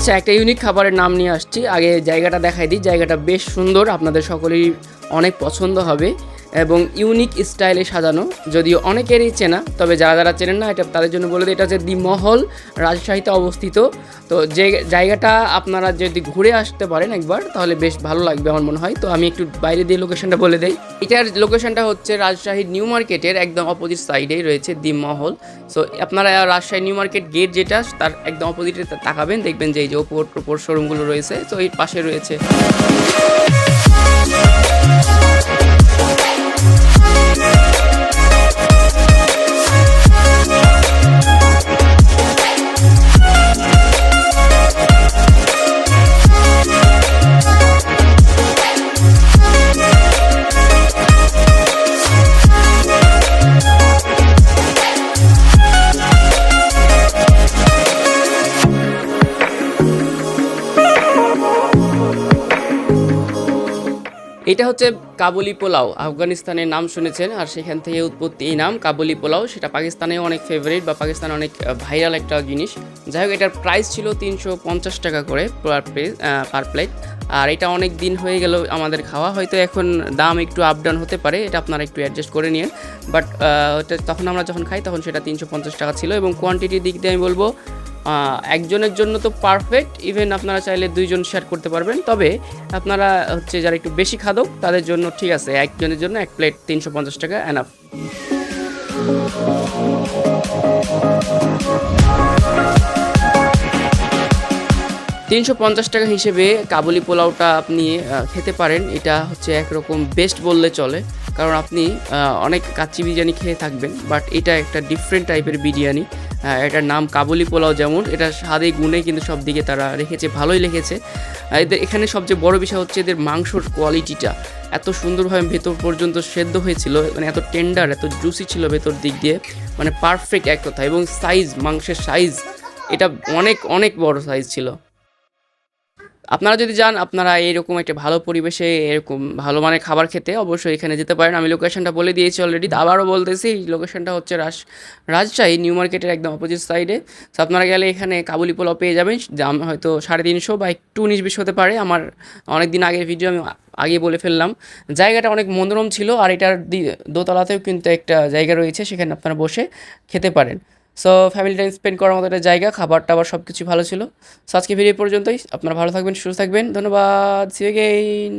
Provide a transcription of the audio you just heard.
আচ্ছা একটা ইউনিক খাবারের নাম নিয়ে আসছি। আগে জায়গাটা দেখাই দিই। জায়গাটা বেশ সুন্দর। আপনাদের সকলেই অনেক পছন্দ হবে। এবং ইউনিক স্টাইলে সাজানো, যদিও অনেকেরই চেনা, তবে যারা যারা চেনেন না, এটা তাদের জন্য বলে দিই, এটা হচ্ছে দি মহল রাজশাহীতে অবস্থিত। তো যে জায়গাটা আপনারা যদি ঘুরে আসতে পারেন একবার, তাহলে বেশ ভালো লাগবে আমার মনে হয়। তো আমি একটু বাইরে দিয়ে লোকেশনটা বলে দেই। এটার লোকেশনটা হচ্ছে রাজশাহী নিউ মার্কেটের একদম অপোজিট সাইডেই রয়েছে দি মহল সো আপনারা রাজশাহী নিউ মার্কেট গেট যেটা, তার একদম অপোজিটে তাকাবেন, দেখবেন যে এই যে ওপর ওপর শোরুমগুলো রয়েছে। তো এর পাশে রয়েছে। এটা হচ্ছে কাবুলি পোলাও। আফগানিস্তানের নাম শুনেছেন, আর সেখান থেকে উৎপত্তি এই নাম, কাবুলি পোলাও। সেটা পাকিস্তানে অনেক ফেভারিট বা পাকিস্তানে অনেক ভাইরাল একটা জিনিস। যাই হোক, এটার প্রাইস ছিল তিনশো পঞ্চাশ টাকা করে পার প্লেট আর এটা অনেক দিন হয়ে গেল আমাদের খাওয়া। হয়তো এখন দাম একটু আপ ডাউন হতে পারে, এটা আপনারা একটু অ্যাডজাস্ট করে নিন বাট তখন আমরা যখন খাই, তখন সেটা তিনশো পঞ্চাশ টাকা ছিল এবং কোয়ান্টিটির দিক দিয়ে আমি বলব একজনের জন্য তো পারফেক্ট ইভেন আপনারা চাইলে দুইজন শেয়ার করতে পারবেন। তবে আপনারা হচ্ছে যারা একটু বেশি খাদক, তাদের জন্য ঠিক আছে, একজনের জন্য এক প্লেট তিনশো পঞ্চাশ টাকা অ্যানাফ তিনশো পঞ্চাশ টাকা হিসেবে কাবুলি পোলাওটা আপনি খেতে পারেন। এটা হচ্ছে একরকম বেস্ট বললে চলে। কারণ আপনি অনেক কাচ্চি বিরিয়ানি খেয়ে থাকবেন বাট এটা একটা ডিফারেন্ট টাইপের বিরিয়ানি। এটার নাম কাবুলি পোলাও যেমন, এটা স্বাদে গুণে কিন্তু সব দিকে তারা রেখেছে, ভালোই লিখেছে এদের এখানে সবচেয়ে বড় বিষয় হচ্ছে এদের মাংসর কোয়ালিটিটা এত সুন্দরভাবে ভেতর পর্যন্ত সেদ্ধ হয়েছিল মানে এত টেন্ডার এত জুসি ছিল ভেতর দিক দিয়ে। মানে পারফেক্ট এক কথা, এবং সাইজ মাংসের সাইজ এটা অনেক অনেক বড় সাইজ ছিল। আপনারা যদি যান, আপনারা এরকম একটা ভালো পরিবেশে, এরকম ভালো মানের খাবার খেতে অবশ্যই এখানে যেতে পারেন। আমি লোকেশনটা বলে দিয়েছি অলরেডি আবারও বলতেছি লোকেশনটা হচ্ছে রাজ, রাজশাহী, নিউ মার্কেটের একদম অপোজিট সাইডে তো আপনারা গেলে এখানে কাবুলি পোলাও পেয়ে যাবেন, দাম হয়তো সাড়ে তিনশো বা একটু উনিশ বিশ হতে পারে। আমার অনেক দিন আগের ভিডিও আমি আগে বলে ফেললাম। জায়গাটা অনেক মনোরম ছিল, আর এটার দোতলাতেও কিন্তু একটা জায়গা রয়েছে, সেখানে আপনারা বসে খেতে পারেন। সো ফ্যামিলি টাইম স্পেন্ড করার মতো একটা জায়গা, খাবার টাবার সব কিছু ভালো ছিল। সো আজকে ভিডিও পর্যন্তই। আপনারা ভালো থাকবেন, সুস্থ থাকবেন। ধন্যবাদ। C gain